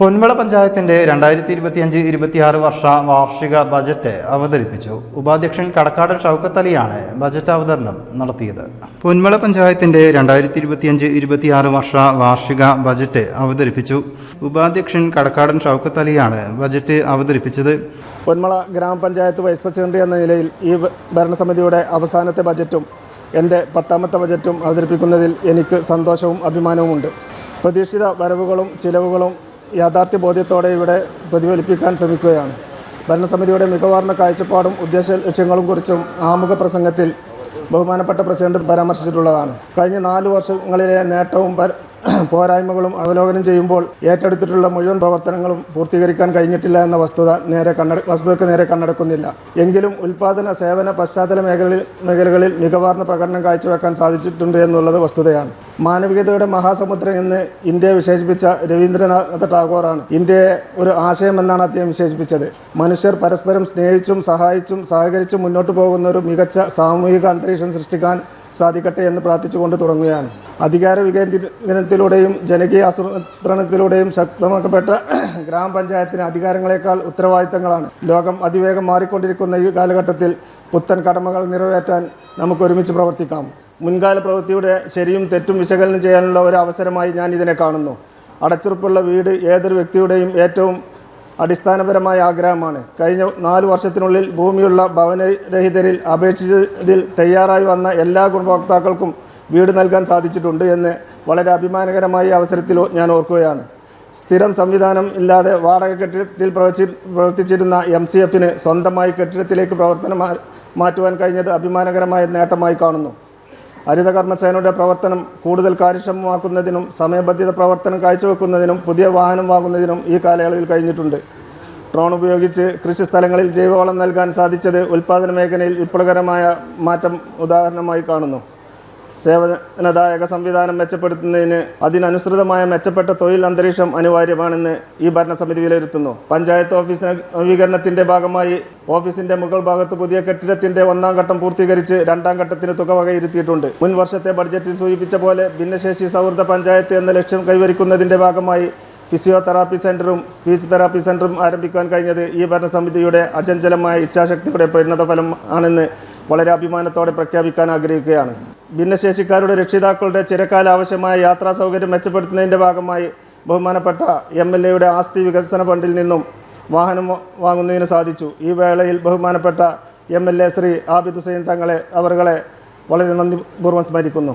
പൊന്മള പഞ്ചായത്തിന്റെ രണ്ടായിരത്തി ഇരുപത്തിയഞ്ച് ഇരുപത്തിയാറ് വർഷ വാർഷിക ബജറ്റ് അവതരിപ്പിച്ചു. ഉപാധ്യക്ഷൻ കടക്കാടൻ ഷൗക്കത്ത് അലിയാണ് ബജറ്റ് അവതരണം നടത്തിയത്. പൊന്മള പഞ്ചായത്തിന്റെ രണ്ടായിരത്തി ഇരുപത്തിയഞ്ച് ഇരുപത്തിയാറ് വർഷ വാർഷിക ബജറ്റ് അവതരിപ്പിച്ചു. ഉപാധ്യക്ഷൻ കടക്കാടൻ ഷൗക്കത്ത് അലിയാണ് ബജറ്റ് അവതരിപ്പിച്ചത്. പൊന്മള ഗ്രാമപഞ്ചായത്ത് വൈസ് പ്രസിഡന്റ് എന്ന നിലയിൽ ഈ ഭരണസമിതിയുടെ അവസാനത്തെ ബജറ്റും എന്റെ പത്താമത്തെ ബജറ്റും അവതരിപ്പിക്കുന്നതിൽ എനിക്ക് സന്തോഷവും അഭിമാനവുമുണ്ട്. പ്രതീക്ഷിത വരവുകളും ചിലവുകളും യാഥാർത്ഥ്യ ബോധ്യത്തോടെ ഇവിടെ പ്രതിഫലിപ്പിക്കാൻ ശ്രമിക്കുകയാണ്. ഭരണസമിതിയുടെ മികവാർന്ന കാഴ്ചപ്പാടും ഉദ്ദേശ ലക്ഷ്യങ്ങളും കുറിച്ചും ആമുഖ പ്രസംഗത്തിൽ ബഹുമാനപ്പെട്ട പ്രസിഡന്റ് പരാമർശിച്ചിട്ടുള്ളതാണ്. കഴിഞ്ഞ നാല് വർഷങ്ങളിലെ നേട്ടവും പോരായ്മകളും അവലോകനം ചെയ്യുമ്പോൾ ഏറ്റെടുത്തിട്ടുള്ള മുഴുവൻ പ്രവർത്തനങ്ങളും പൂർത്തീകരിക്കാൻ കഴിഞ്ഞിട്ടില്ല എന്ന വസ്തുത നേരെ കണ്ണട വസ്തുതയ്ക്ക് നേരെ കണ്ണടക്കുന്നില്ല. എങ്കിലും ഉൽപാദന സേവന പശ്ചാത്തല മേഖലകളിൽ മേഖലകളിൽ മികവാർന്ന പ്രകടനം കാഴ്ചവെക്കാൻ സാധിച്ചിട്ടുണ്ട് എന്നുള്ളത് വസ്തുതയാണ്. മാനവികതയുടെ മഹാസമുദ്രം എന്ന് ഇന്ത്യയെ വിശേഷിപ്പിച്ച രവീന്ദ്രനാഥ ടാഗോറാണ്. ഇന്ത്യയെ ഒരു ആശയം എന്നാണ് അദ്ദേഹം വിശേഷിപ്പിച്ചത്. മനുഷ്യർ പരസ്പരം സ്നേഹിച്ചും സഹായിച്ചും സഹകരിച്ചും മുന്നോട്ട് പോകുന്ന ഒരു മികച്ച സാമൂഹിക അന്തരീക്ഷം സൃഷ്ടിക്കാൻ സാധിക്കട്ടെ എന്ന് പ്രാർത്ഥിച്ചുകൊണ്ട് തുടങ്ങുകയാണ്. അധികാര വികേന്ദ്രീകരണത്തിലൂടെയും ജനകീയ ആസൂത്രണത്തിലൂടെയും ശക്തമാക്കപ്പെട്ട ഗ്രാമപഞ്ചായത്തിന് അധികാരങ്ങളെക്കാൾ ഉത്തരവാദിത്തങ്ങളാണ്. ലോകം അതിവേഗം മാറിക്കൊണ്ടിരിക്കുന്ന ഈ കാലഘട്ടത്തിൽ പുത്തൻ കടമകൾ നിറവേറ്റാൻ നമുക്ക് ഒരുമിച്ച് പ്രവർത്തിക്കാം. മുൻകാല പ്രവൃത്തിയുടെ ശരിയും തെറ്റും വിശകലനം ചെയ്യാനുള്ള ഒരു അവസരമായി ഞാൻ ഇതിനെ കാണുന്നു. അടച്ചുറപ്പുള്ള വീട് ഏതൊരു വ്യക്തിയുടെയും ഏറ്റവും അടിസ്ഥാനപരമായ ആഗ്രഹമാണ്. കഴിഞ്ഞ നാല് വർഷത്തിനുള്ളിൽ ഭൂമിയുള്ള ഭവനരഹിതരിൽ അപേക്ഷിച്ചതിൽ തയ്യാറായി വന്ന എല്ലാ ഗുണഭോക്താക്കൾക്കും വീട് നൽകാൻ സാധിച്ചിട്ടുണ്ട് എന്ന് വളരെ അഭിമാനകരമായ അവസരത്തിൽ ഞാൻ ഓർക്കുകയാണ്. സ്ഥിരം സംവിധാനം ഇല്ലാതെ വാടക കെട്ടിടത്തിൽ പ്രവർത്തി പ്രവർത്തിച്ചിരുന്ന എം സി എഫിന് സ്വന്തമായി കെട്ടിടത്തിലേക്ക് പ്രവർത്തനം മാറ്റുവാൻ കഴിഞ്ഞത് അഭിമാനകരമായ നേട്ടമായി കാണുന്നു. ഹരിത കർമ്മസേനയുടെ പ്രവർത്തനം കൂടുതൽ കാര്യക്ഷമമാക്കുന്നതിനും സമയബന്ധിത പ്രവർത്തനം കാഴ്ചവെക്കുന്നതിനും പുതിയ വാഹനം വാങ്ങുന്നതിനും ഈ കാലയളവിൽ കഴിഞ്ഞിട്ടുണ്ട്. ഡ്രോൺ ഉപയോഗിച്ച് കൃഷി സ്ഥലങ്ങളിൽ ജൈവവളം നൽകാൻ സാധിച്ചത് ഉൽപ്പാദന മേഖലയിൽ വിപ്ലവകരമായ മാറ്റം ഉദാഹരണമായി കാണുന്നു. സേവനദായക സംവിധാനം മെച്ചപ്പെടുത്തുന്നതിന് അതിനനുസൃതമായ മെച്ചപ്പെട്ട തൊഴിൽ അന്തരീക്ഷം അനിവാര്യമാണെന്ന് ഈ ഭരണസമിതി വിലയിരുത്തുന്നു. പഞ്ചായത്ത് ഓഫീസ് നവീകരണത്തിന്റെ ഭാഗമായി ഓഫീസിന്റെ മുകൾ ഭാഗത്ത് പുതിയ കെട്ടിടത്തിന്റെ ഒന്നാം ഘട്ടം പൂർത്തീകരിച്ച് രണ്ടാം ഘട്ടത്തിന് തുക വകയിരുത്തിയിട്ടുണ്ട്. മുൻ വർഷത്തെ ബഡ്ജറ്റിൽ സൂചിപ്പിച്ച പോലെ ഭിന്നശേഷി സൗഹൃദ പഞ്ചായത്ത് എന്ന ലക്ഷ്യം കൈവരിക്കുന്നതിന്റെ ഭാഗമായി ഫിസിയോതെറാപ്പി സെന്ററും സ്പീച്ച് തെറാപ്പി സെന്ററും ആരംഭിക്കാൻ കഴിഞ്ഞത് ഈ ഭരണസമിതിയുടെ അചഞ്ചലമായ ഇച്ഛാശക്തിയുടെ പരിണത ഫലം ആണെന്ന് വളരെ അഭിമാനത്തോടെ പ്രഖ്യാപിക്കാൻ ആഗ്രഹിക്കുകയാണ്. ഭിന്നശേഷിക്കാരുടെ രക്ഷിതാക്കളുടെ ചിരക്കാല ആവശ്യമായ യാത്രാ സൗകര്യം മെച്ചപ്പെടുത്തുന്നതിന്റെ ഭാഗമായി ബഹുമാനപ്പെട്ട എം എൽ എയുടെ ആസ്തി വികസന ഫണ്ടിൽ നിന്നും വാഹനം വാങ്ങുന്നതിന് സാധിച്ചു. ഈ വേളയിൽ ബഹുമാനപ്പെട്ട M L A Shri Abid Hussain തങ്ങളെ അവരുകളെ വളരെ നന്ദിപൂർവം സ്മരിക്കുന്നു.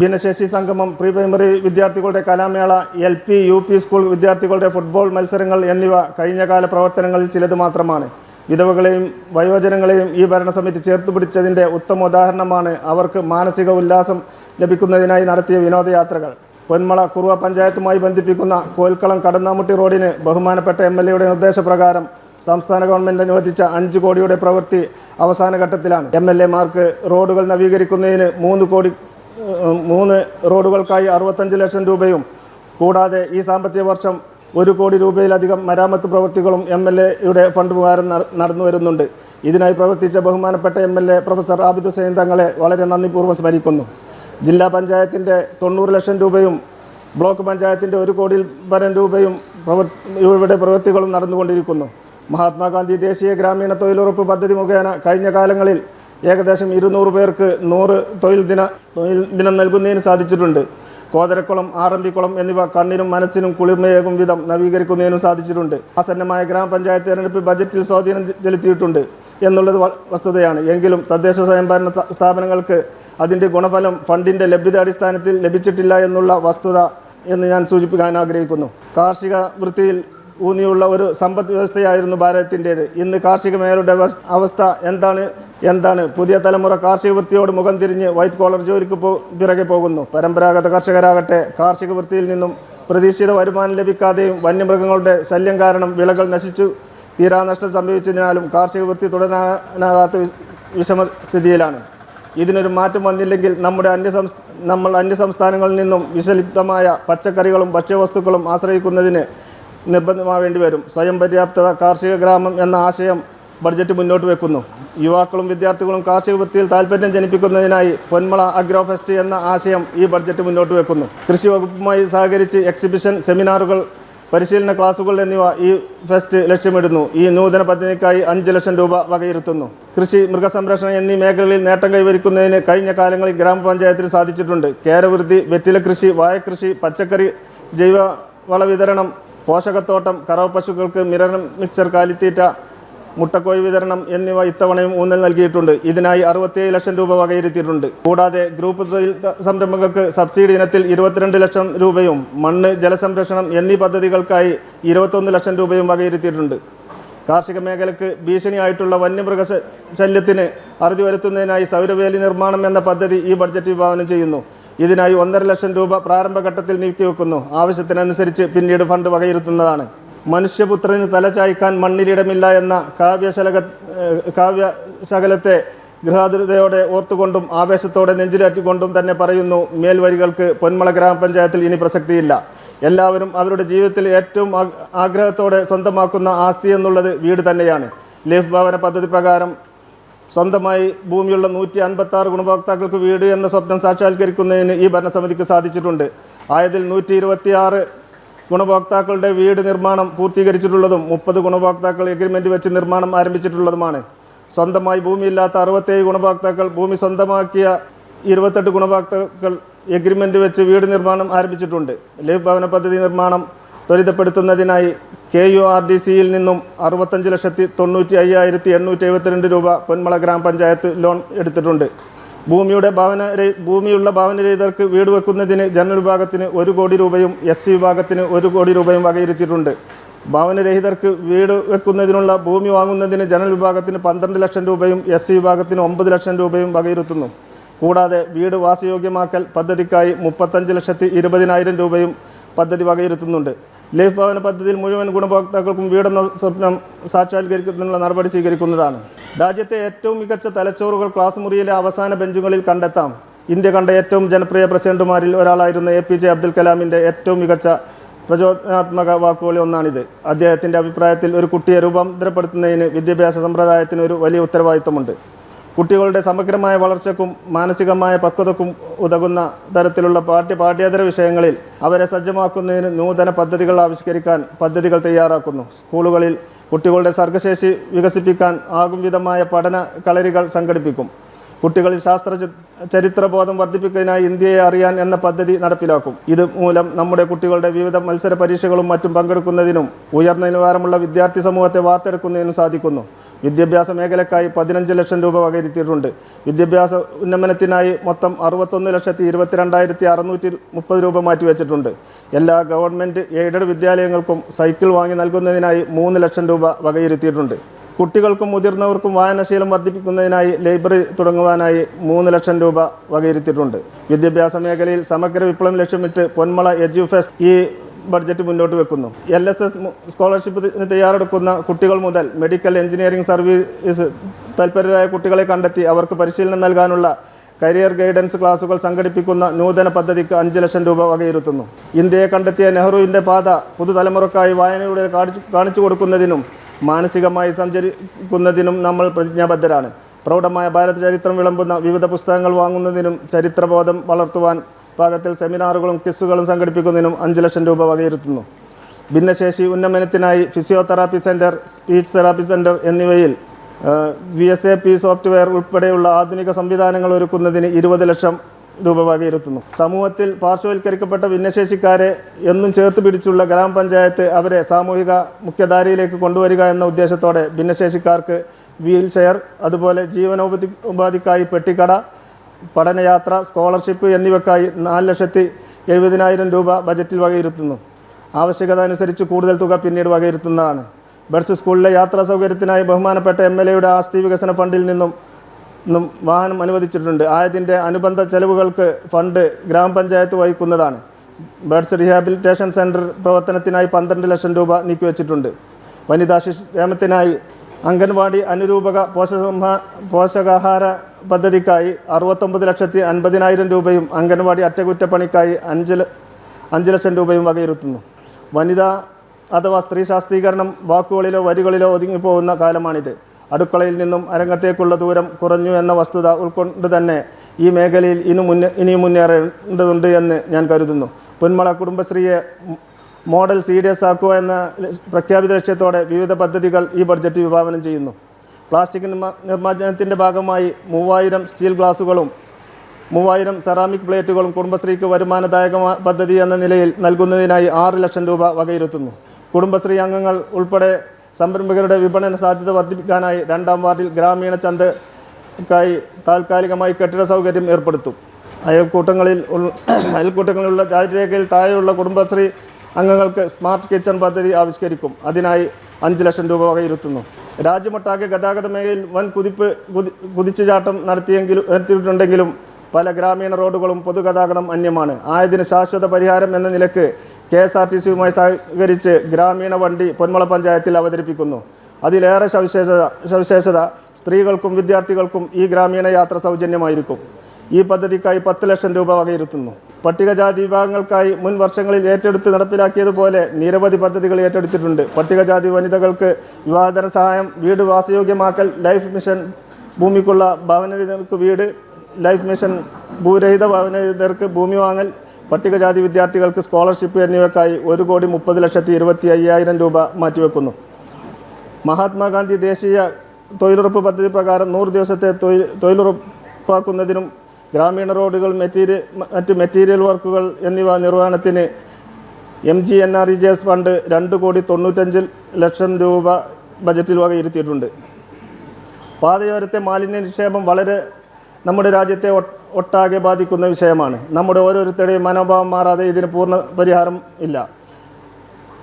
ഭിന്നശേഷി സംഗമം പ്രീ പ്രൈമറി വിദ്യാർത്ഥികളുടെ കലാമേള L P U P school വിദ്യാർത്ഥികളുടെ ഫുട്ബോൾ മത്സരങ്ങൾ എന്നിവ കഴിഞ്ഞകാല പ്രവർത്തനങ്ങളിൽ ചിലത് മാത്രമാണ്. വിധവകളെയും വയോജനങ്ങളെയും ഈ ഭരണസമിതി ചേർത്ത് പിടിച്ചതിന്റെ ഉത്തമ ഉദാഹരണമാണ് അവർക്ക് മാനസിക ഉല്ലാസം ലഭിക്കുന്നതിനായി നടത്തിയ വിനോദയാത്രകൾ. പൊന്മള കുറുവ പഞ്ചായത്തുമായി ബന്ധിപ്പിക്കുന്ന കോൽക്കളം കടന്നാമുട്ടി റോഡിന് ബഹുമാനപ്പെട്ട എം എൽ എയുടെ നിർദ്ദേശപ്രകാരം സംസ്ഥാന ഗവൺമെന്റ് അനുവദിച്ച അഞ്ച് കോടിയുടെ പ്രവൃത്തി അവസാന ഘട്ടത്തിലാണ്. എം എൽ എമാർക്ക് റോഡുകൾ നവീകരിക്കുന്നതിന് മൂന്ന് കോടി മൂന്ന് റോഡുകൾക്കായി അറുപത്തഞ്ച് ലക്ഷം രൂപയും. കൂടാതെ ഈ സാമ്പത്തിക വർഷം ഒരു കോടി രൂപയിലധികം മരാമത്ത് പ്രവൃത്തികളും എം എൽ എയുടെ ഫണ്ട് പ്രകാരം നടന്നു വരുന്നുണ്ട്. ഇതിനായി പ്രവർത്തിച്ച ബഹുമാനപ്പെട്ട M L A professor Abid Hussain തങ്ങളെ വളരെ നന്ദിപൂർവം സ്മരിക്കുന്നു. ജില്ലാ പഞ്ചായത്തിന്റെ തൊണ്ണൂറ് ലക്ഷം രൂപയും ബ്ലോക്ക് പഞ്ചായത്തിന്റെ ഒരു കോടി പരം രൂപയും ഇവരുടെ പ്രവൃത്തികളും നടന്നുകൊണ്ടിരിക്കുന്നു. മഹാത്മാഗാന്ധി ദേശീയ ഗ്രാമീണ തൊഴിലുറപ്പ് പദ്ധതി മുഖേന കഴിഞ്ഞ കാലങ്ങളിൽ ഏകദേശം ഇരുന്നൂറ് പേർക്ക് നൂറ് തൊഴിൽ ദിന തൊഴിൽ ദിനം നൽകുന്നതിന് സാധിച്ചിട്ടുണ്ട്. കോതരക്കുളം ആറമ്പിക്കുളം എന്നിവ കണ്ണിനും മനസ്സിനും കുളിർമയേകും വിധം നവീകരിക്കുന്നതിനും സാധിച്ചിട്ടുണ്ട്. ആസന്നമായ ഗ്രാമപഞ്ചായത്ത് തെരഞ്ഞെടുപ്പ് ബജറ്റിൽ സ്വാധീനം ചെലുത്തിയിട്ടുണ്ട് എന്നുള്ളത് വസ്തുതയാണ്. എങ്കിലും തദ്ദേശ സ്വയംഭരണ സ്ഥാ- സ്ഥാപനങ്ങൾക്ക് അതിന്റെ ഗുണഫലം ഫണ്ടിന്റെ ലഭ്യത അടിസ്ഥാനത്തിൽ ലഭിച്ചിട്ടില്ല എന്നുള്ള വസ്തുത എന്ന് ഞാൻ സൂചിപ്പിക്കാൻ ആഗ്രഹിക്കുന്നു. കാർഷിക വൃത്തിയിൽ ഊന്നിയുള്ള ഒരു സമ്പദ് വ്യവസ്ഥയായിരുന്നു ഭാരതത്തിന്റേത്. ഇന്ന് കാർഷിക മേഖലയുടെ അവസ്ഥ എന്താണ്? എന്താണ്? പുതിയ തലമുറ കാർഷിക വൃത്തിയോട് മുഖം തിരിഞ്ഞ് വൈറ്റ് കോളർ ജോലിക്ക് പോ പിറകെ പോകുന്നു. പരമ്പരാഗത കർഷകരാകട്ടെ കാർഷിക വൃത്തിയിൽ നിന്നും പ്രതീക്ഷിത വരുമാനം ലഭിക്കാതെയും വന്യമൃഗങ്ങളുടെ ശല്യം കാരണം വിളകൾ നശിച്ചു തീരാനഷ്ടം സംഭവിച്ചതിനാലും കാർഷിക വൃത്തി തുടരാനാകാത്ത വി- വിഷമ സ്ഥിതിയിലാണ്. ഇതിനൊരു മാറ്റം വന്നില്ലെങ്കിൽ നമ്മുടെ അന്യ നമ്മൾ അന്യ സംസ്ഥാനങ്ങളിൽ നിന്നും വിഷലിപ്തമായ പച്ചക്കറികളും ഭക്ഷ്യവസ്തുക്കളും ആശ്രയിക്കുന്നതിന് നിർബന്ധമാവേണ്ടി വരും സ്വയം പര്യാപ്തത കാർഷിക ഗ്രാമം എന്ന ആശയം ബഡ്ജറ്റ് മുന്നോട്ട് വെക്കുന്നു. യുവാക്കളും വിദ്യാർത്ഥികളും കാർഷിക വൃത്തിയിൽ താല്പര്യം ജനിപ്പിക്കുന്നതിനായി പൊന്മള അഗ്രോ ഫെസ്റ്റ് എന്ന ആശയം ഈ ബഡ്ജറ്റ് മുന്നോട്ട് വെക്കുന്നു. കൃഷി വകുപ്പുമായി സഹകരിച്ച് എക്സിബിഷൻ സെമിനാറുകൾ പരിശീലന ക്ലാസുകൾ എന്നിവ ഈ ഫെസ്റ്റ് ലക്ഷ്യമിടുന്നു. ഈ നൂതന പദ്ധതിക്കായി അഞ്ച് ലക്ഷം രൂപ വകയിരുത്തുന്നു. കൃഷി മൃഗസംരക്ഷണം എന്നീ മേഖലകളിൽ നേട്ടം കൈവരിക്കുന്നതിന് കഴിഞ്ഞ കാലങ്ങളിൽ ഗ്രാമപഞ്ചായത്തിന് സാധിച്ചിട്ടുണ്ട്. കേരവൃത്തി വെറ്റില കൃഷി വാഴക്കൃഷി പച്ചക്കറി ജൈവ വള വിതരണം പോഷകത്തോട്ടം കറവ പശുക്കൾക്ക് മിക്സർ കാലിത്തീറ്റ മുട്ടക്കോഴി വിതരണം എന്നിവ ഇത്തവണയും ഊന്നൽ നൽകിയിട്ടുണ്ട്. ഇതിനായി അറുപത്തിയേഴ് ലക്ഷം രൂപ വകയിരുത്തിയിട്ടുണ്ട്. കൂടാതെ ഗ്രൂപ്പ് തൊഴിൽ സംരംഭങ്ങൾക്ക് സബ്സിഡി ഇനത്തിൽ ഇരുപത്തിരണ്ട് ലക്ഷം രൂപയും മണ്ണ് ജലസംരക്ഷണം എന്നീ പദ്ധതികൾക്കായി ഇരുപത്തൊന്ന് ലക്ഷം രൂപയും വകയിരുത്തിയിട്ടുണ്ട്. കാർഷിക മേഖലയ്ക്ക് ഭീഷണിയായിട്ടുള്ള വന്യമൃഗ ശല്യത്തിന് അറുതി വരുത്തുന്നതിനായി സൗരവേലി നിർമ്മാണം എന്ന പദ്ധതി ഈ ബഡ്ജറ്റ് വിഭാവനം ചെയ്യുന്നു. ഇതിനായി ഒന്നര ലക്ഷം രൂപ പ്രാരംഭഘട്ടത്തിൽ നീക്കിവെക്കുന്നു ആവശ്യത്തിനനുസരിച്ച് പിന്നീട് ഫണ്ട് വകയിരുത്തുന്നതാണ്. മനുഷ്യപുത്രന് തലചായ്ക്കാൻ മണ്ണിലിടമില്ല എന്ന കാവ്യശലക കാവ്യശകലത്തെ ഗൃഹാതുരതയോടെ ഓർത്തുകൊണ്ടും ആവേശത്തോടെ നെഞ്ചിലേറ്റിക്കൊണ്ടും തന്നെ പറയുന്നു മേൽവരികൾക്ക് പൊന്മള ഗ്രാമപഞ്ചായത്തിൽ ഇനി പ്രസക്തിയില്ല. എല്ലാവരും അവരുടെ ജീവിതത്തിൽ ഏറ്റവും ആഗ്രഹത്തോടെ സ്വന്തമാക്കുന്ന ആസ്തി എന്നുള്ളത് വീട് തന്നെയാണ്. ലൈഫ് ഭവന പദ്ധതി പ്രകാരം സ്വന്തമായി ഭൂമിയുള്ള നൂറ്റി അൻപത്തി ആറ് ഗുണഭോക്താക്കൾക്ക് വീട് എന്ന സ്വപ്നം സാക്ഷാത്കരിക്കുന്നതിന് ഈ ഭരണസമിതിക്ക് സാധിച്ചിട്ടുണ്ട്. ആയതിൽ നൂറ്റി ഇരുപത്തിയാറ് ഗുണഭോക്താക്കളുടെ വീട് നിർമ്മാണം പൂർത്തീകരിച്ചിട്ടുള്ളതും മുപ്പത് ഗുണഭോക്താക്കൾ എഗ്രിമെന്റ് വെച്ച് നിർമ്മാണം ആരംഭിച്ചിട്ടുള്ളതുമാണ്. സ്വന്തമായി ഭൂമിയില്ലാത്ത അറുപത്തേഴ് ഗുണഭോക്താക്കൾ ഭൂമി സ്വന്തമാക്കിയ ഇരുപത്തെട്ട് ഗുണഭോക്താക്കൾ എഗ്രിമെന്റ് വെച്ച് വീട് നിർമ്മാണം ആരംഭിച്ചിട്ടുണ്ട്. ലൈഫ് ഭവന പദ്ധതി നിർമ്മാണം ത്വരിതപ്പെടുത്തുന്നതിനായി കെ യു ആർ ഡി സിയിൽ നിന്നും അറുപത്തഞ്ച് ലക്ഷത്തി തൊണ്ണൂറ്റി അയ്യായിരത്തി എണ്ണൂറ്റി എഴുപത്തിരണ്ട് രൂപ പൊന്മള ഗ്രാമപഞ്ചായത്ത് ലോൺ എടുത്തിട്ടുണ്ട്. ഭൂമിയുടെ ഭവന ഭൂമിയുള്ള ഭവനരഹിതർക്ക് വീട് വെക്കുന്നതിന് ജനറൽ വിഭാഗത്തിന് ഒരു കോടി രൂപയും എസ് സി വിഭാഗത്തിന് ഒരു കോടി രൂപയും വകയിരുത്തിയിട്ടുണ്ട്. ഭവനരഹിതർക്ക് വീട് വെക്കുന്നതിനുള്ള ഭൂമി വാങ്ങുന്നതിന് ജനറൽ വിഭാഗത്തിന് പന്ത്രണ്ട് ലക്ഷം രൂപയും എസ് സി വിഭാഗത്തിന് ഒമ്പത് ലക്ഷം രൂപയും വകയിരുത്തുന്നു. കൂടാതെ വീട് വാസയോഗ്യമാക്കൽ പദ്ധതിക്കായി മുപ്പത്തഞ്ച് ലക്ഷത്തി ഇരുപതിനായിരം രൂപയും പദ്ധതി വകയിരുത്തുന്നുണ്ട്. ലൈഫ് ഭവന പദ്ധതിയിൽ മുഴുവൻ ഗുണഭോക്താക്കൾക്കും വീടെന്ന സ്വപ്നം സാക്ഷാത്കരിക്കുന്നതിനുള്ള നടപടി സ്വീകരിക്കുന്നതാണ്. രാജ്യത്തെ ഏറ്റവും മികച്ച തലച്ചോറുകൾ ക്ലാസ് മുറിയിലെ അവസാന ബെഞ്ചുകളിൽ കണ്ടെത്താം. ഇന്ത്യ കണ്ട ഏറ്റവും ജനപ്രിയ പ്രസിഡന്റുമാരിൽ ഒരാളായിരുന്ന എ പി ജെ അബ്ദുൽ കലാമിന്റെ ഏറ്റവും മികച്ച പ്രചോദനാത്മക വാക്കുകളിൽ ഒന്നാണിത്. അദ്ദേഹത്തിന്റെ അഭിപ്രായത്തിൽ ഒരു കുട്ടിയെ രൂപാന്തരപ്പെടുത്തുന്നതിന് വിദ്യാഭ്യാസ സമ്പ്രദായത്തിന് ഒരു വലിയ ഉത്തരവാദിത്തമുണ്ട് കുട്ടികളുടെ സമഗ്രമായ വളർച്ചക്കും മാനസികമായ പക്വതക്കും ഉതകുന്ന തരത്തിലുള്ള പാഠ്യ പാഠ്യേതര വിഷയങ്ങളിൽ അവരെ സജ്ജമാക്കുന്നതിന് നൂതന പദ്ധതികൾ ആവിഷ്കരിക്കാൻ പദ്ധതികൾ തയ്യാറാക്കുന്നു. സ്കൂളുകളിൽ കുട്ടികളുടെ സർഗശേഷി വികസിപ്പിക്കാൻ ആകും വിധമായ പഠന കളരികൾ സംഘടിപ്പിക്കും. കുട്ടികളിൽ ശാസ്ത്ര ചരിത്രബോധം വർദ്ധിപ്പിക്കുന്നതിനായി ഇന്ത്യയെ അറിയാൻ എന്ന പദ്ധതി നടപ്പിലാക്കും. ഇത് മൂലം നമ്മുടെ കുട്ടികളുടെ വിവിധ മത്സര പരീക്ഷകളും മറ്റും പങ്കെടുക്കുന്നതിനും ഉയർന്ന നിലവാരമുള്ള വിദ്യാർത്ഥി സമൂഹത്തെ വാർത്തെടുക്കുന്നതിനും സാധിക്കുന്നു. വിദ്യാഭ്യാസ മേഖലയ്ക്കായി പതിനഞ്ച് ലക്ഷം രൂപ വകയിരുത്തിയിട്ടുണ്ട്. വിദ്യാഭ്യാസ ഉന്നമനത്തിനായി മൊത്തം അറുപത്തൊന്ന് ലക്ഷത്തി ഇരുപത്തിരണ്ടായിരത്തി അറുന്നൂറ്റി മുപ്പത് രൂപ മാറ്റിവെച്ചിട്ടുണ്ട്. എല്ലാ ഗവൺമെന്റ് എയ്ഡഡ് വിദ്യാലയങ്ങൾക്കും സൈക്കിൾ വാങ്ങി നൽകുന്നതിനായി മൂന്ന് ലക്ഷം രൂപ വകയിരുത്തിയിട്ടുണ്ട്. കുട്ടികൾക്കും മുതിർന്നവർക്കും വായനാശീലം വർദ്ധിപ്പിക്കുന്നതിനായി ലൈബ്രറി തുടങ്ങുവാനായി മൂന്ന് ലക്ഷം രൂപ വകയിരുത്തിയിട്ടുണ്ട്. വിദ്യാഭ്യാസ മേഖലയിൽ സമഗ്ര വിപ്ലവം ലക്ഷ്യമിട്ട് പൊന്മള എഡ്യൂഫെസ്റ്റ് ഈ ബഡ്ജറ്റ് മുന്നോട്ട് വെക്കുന്നു. എൽ എസ് എസ് സ്കോളർഷിപ്പിന് തയ്യാറെടുക്കുന്ന കുട്ടികൾ മുതൽ മെഡിക്കൽ എഞ്ചിനീയറിംഗ് സർവീസ് തൽപരരായ കുട്ടികളെ കണ്ടെത്തി അവർക്ക് പരിശീലനം നൽകാനുള്ള കരിയർ ഗൈഡൻസ് ക്ലാസുകൾ സംഘടിപ്പിക്കുന്ന നൂതന പദ്ധതിക്ക് അഞ്ച് ലക്ഷം രൂപ വകയിരുത്തുന്നു. ഇന്ത്യയെ കണ്ടെത്തിയ നെഹ്റുവിന്റെ പാത പുതുതലമുറക്കായി വായനയുടെ കാണിച്ചു കൊടുക്കുന്നതിനും മാനസികമായി സഞ്ചരിക്കുന്നതിനും നമ്മൾ പ്രതിജ്ഞാബദ്ധരാണ്. പ്രൗഢമായ ഭാരത ചരിത്രം വിളമ്പുന്ന വിവിധ പുസ്തകങ്ങൾ വാങ്ങുന്നതിനും ചരിത്രബോധം വളർത്തുവാൻ പാകത്തിൽ സെമിനാറുകളും ക്വിസുകളും സംഘടിപ്പിക്കുന്നതിനും അഞ്ച് ലക്ഷം രൂപ വകയിരുത്തുന്നു. ഭിന്നശേഷി ഉന്നമനത്തിനായി physiotherapy centre speech therapy centre എന്നിവയിൽ V S A P software ഉൾപ്പെടെയുള്ള ആധുനിക സംവിധാനങ്ങൾ ഒരുക്കുന്നതിന് ഇരുപത് ലക്ഷം രൂപ വകയിരുത്തുന്നു. സമൂഹത്തിൽ പാർശ്വവൽക്കരിക്കപ്പെട്ട ഭിന്നശേഷിക്കാരെ എന്നും ചേർത്ത് പിടിച്ചുള്ള ഗ്രാമപഞ്ചായത്ത് അവരെ സാമൂഹിക മുഖ്യധാരയിലേക്ക് കൊണ്ടുവരിക എന്ന ഉദ്ദേശത്തോടെ ഭിന്നശേഷിക്കാർക്ക് വീൽ ചെയർ അതുപോലെ ജീവനോപാധി ഉപാധിക്കായി പെട്ടിക്കട പഠനയാത്ര സ്കോളർഷിപ്പ് എന്നിവയ്ക്കായി നാല് ലക്ഷത്തി എഴുപതിനായിരം രൂപ ബജറ്റിൽ വകയിരുത്തുന്നു. ആവശ്യകത അനുസരിച്ച് കൂടുതൽ തുക പിന്നീട് വകയിരുത്തുന്നതാണ്. ബഡ്സ് സ്കൂളിലെ യാത്രാ സൗകര്യത്തിനായി ബഹുമാനപ്പെട്ട എം എൽ എയുടെ ആസ്തി വികസന ഫണ്ടിൽ നിന്നും നിന്നും വാഹനം അനുവദിച്ചിട്ടുണ്ട്. ആയതിന്റെ അനുബന്ധ ചെലവുകൾക്ക് ഫണ്ട് ഗ്രാമപഞ്ചായത്ത് വഹിക്കുന്നതാണ്. ബേഡ്സ് റീഹാബിലിറ്റേഷൻ സെന്റർ പ്രവർത്തനത്തിനായി പന്ത്രണ്ട് ലക്ഷം രൂപ നീക്കിവെച്ചിട്ടുണ്ട്. വനിതാ ശിശുക്ഷേമത്തിനായി അംഗൻവാടി അനുരൂപക പോഷക പോഷകാഹാര പദ്ധതിക്കായി അറുപത്തൊമ്പത് ലക്ഷത്തി അൻപതിനായിരം രൂപയും അംഗൻവാടി അറ്റകുറ്റപ്പണിക്കായി അഞ്ച് അഞ്ച് ലക്ഷം രൂപയും വകയിരുത്തുന്നു. വനിതാ അഥവാ സ്ത്രീ ശാസ്ത്രീകരണം വാക്കുകളിലോ വരികളിലോ ഒതുങ്ങിപ്പോകുന്ന കാലമാണിത്. അടുക്കളയിൽ നിന്നും അരങ്ങത്തേക്കുള്ള ദൂരം കുറഞ്ഞു എന്ന വസ്തുത ഉൾക്കൊണ്ട് തന്നെ ഈ മേഖലയിൽ ഇനി മുന്നേ ഇനിയും മുന്നേറേണ്ടതുണ്ട് എന്ന് ഞാൻ കരുതുന്നു. പൊന്മള കുടുംബശ്രീയെ മോഡൽ സി ഡി എസ് ആക്കുക എന്ന പ്രഖ്യാപിത ലക്ഷ്യത്തോടെ വിവിധ പദ്ധതികൾ ഈ ബഡ്ജറ്റ് വിഭാവനം ചെയ്യുന്നു. പ്ലാസ്റ്റിക് നിർമ്മാ- നിർമ്മാർജനത്തിന്റെ ഭാഗമായി മൂവായിരം സ്റ്റീൽ ഗ്ലാസുകളും മൂവായിരം സെറാമിക് പ്ലേറ്റുകളും കുടുംബശ്രീക്ക് വരുമാനദായക പദ്ധതി എന്ന നിലയിൽ നൽകുന്നതിനായി ആറ് ലക്ഷം രൂപ വകയിരുത്തുന്നു. കുടുംബശ്രീ അംഗങ്ങൾ ഉൾപ്പെടെ സംരംഭകരുടെ വിപണന സാധ്യത വർദ്ധിപ്പിക്കാനായി രണ്ടാം വാർഡിൽ ഗ്രാമീണ ചന്തക്കായി താൽക്കാലികമായി കെട്ടിട സൗകര്യം ഏർപ്പെടുത്തും. അയൽക്കൂട്ടങ്ങളിൽ അയൽക്കൂട്ടങ്ങളിലുള്ള ദാരിദ്ര്യരേഖയിൽ താഴെയുള്ള കുടുംബശ്രീ അംഗങ്ങൾക്ക് സ്മാർട്ട് കിച്ചൺ പദ്ധതി ആവിഷ്കരിക്കും. അതിനായി അഞ്ച് ലക്ഷം രൂപ വകയിരുത്തുന്നു രാജ്യമൊട്ടാകെ ഗതാഗത മേഖലയിൽ വൻ കുതിപ്പ് കുതി കുതിച്ചുചാട്ടം നടത്തിയെങ്കിലും നടത്തിയിട്ടുണ്ടെങ്കിലും പല ഗ്രാമീണ റോഡുകളും പൊതുഗതാഗതം അന്യമാണ്. ആയതിന് ശാശ്വത പരിഹാരം എന്ന നിലയ്ക്ക് കെ എസ് ആർ ടി സിയുമായി സഹകരിച്ച് ഗ്രാമീണ വണ്ടി പൊന്മള പഞ്ചായത്തിൽ അവതരിപ്പിക്കുന്നു. അതിലേറെ സവിശേഷത സവിശേഷത സ്ത്രീകൾക്കും വിദ്യാർത്ഥികൾക്കും ഈ ഗ്രാമീണ യാത്ര സൗജന്യമായിരിക്കും. ഈ പദ്ധതിക്കായി പത്ത് ലക്ഷം രൂപ വകയിരുത്തുന്നു. പട്ടികജാതി വിഭാഗങ്ങൾക്കായി മുൻ വർഷങ്ങളിൽ ഏറ്റെടുത്ത് നടപ്പിലാക്കിയതുപോലെ നിരവധി പദ്ധതികൾ ഏറ്റെടുത്തിട്ടുണ്ട്. പട്ടികജാതി വനിതകൾക്ക് വിവാഹതര സഹായം വീട് വാസയോഗ്യമാക്കൽ ലൈഫ് മിഷൻ ഭൂമിക്കുള്ള ഭവനരഹിതർക്ക് വീട് ലൈഫ് മിഷൻ ഭൂരഹിത ഭവനരഹിതർക്ക് ഭൂമി വാങ്ങൽ പട്ടികജാതി വിദ്യാർത്ഥികൾക്ക് സ്കോളർഷിപ്പ് എന്നിവയ്ക്കായി ഒരു കോടി മുപ്പത് ലക്ഷത്തി ഇരുപത്തി അയ്യായിരം രൂപ മാറ്റിവെക്കുന്നു. മഹാത്മാഗാന്ധി ദേശീയ തൊഴിലുറപ്പ് പദ്ധതി പ്രകാരം നൂറ് ദിവസത്തെ തൊഴിലുറപ്പാക്കുന്നതിനും ഗ്രാമീണ റോഡുകൾ മെറ്റീരിയൽ മറ്റ് മെറ്റീരിയൽ വർക്കുകൾ എന്നിവ നിർവഹണത്തിന് M G N R E G S fund രണ്ട് കോടി തൊണ്ണൂറ്റഞ്ച് ലക്ഷം രൂപ ബജറ്റിൽ വകയിരുത്തിയിട്ടുണ്ട്. പാതയോരത്തെ മാലിന്യ നിക്ഷേപം വളരെ നമ്മുടെ രാജ്യത്തെ ഒട്ടാകെ ബാധിക്കുന്ന വിഷയമാണ്. നമ്മുടെ ഓരോരുത്തരുടെയും മനോഭാവം മാറാതെ ഇതിന് പൂർണ പരിഹാരം ഇല്ല.